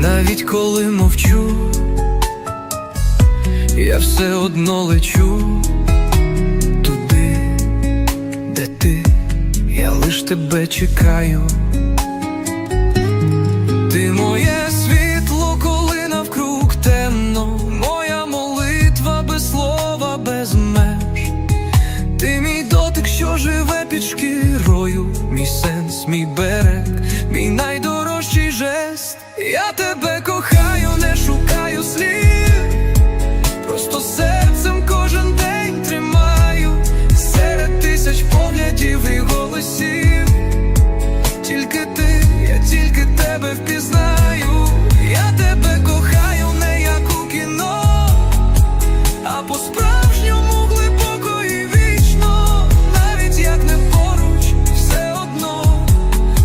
навіть коли мовчу, я все одно лечу туди, де ти, я лиш тебе чекаю. Ти моє світло, коли навкруг темно, моя молитва без слова, без меж. Ти мій дотик, що живе під шкірою, мій сенс, мій берег, мій найдорожчий найдорожчий жест, я тебе кохаю, не шукаю слів, просто серцем кожен день тримаю. Серед тисяч поглядів і голосів.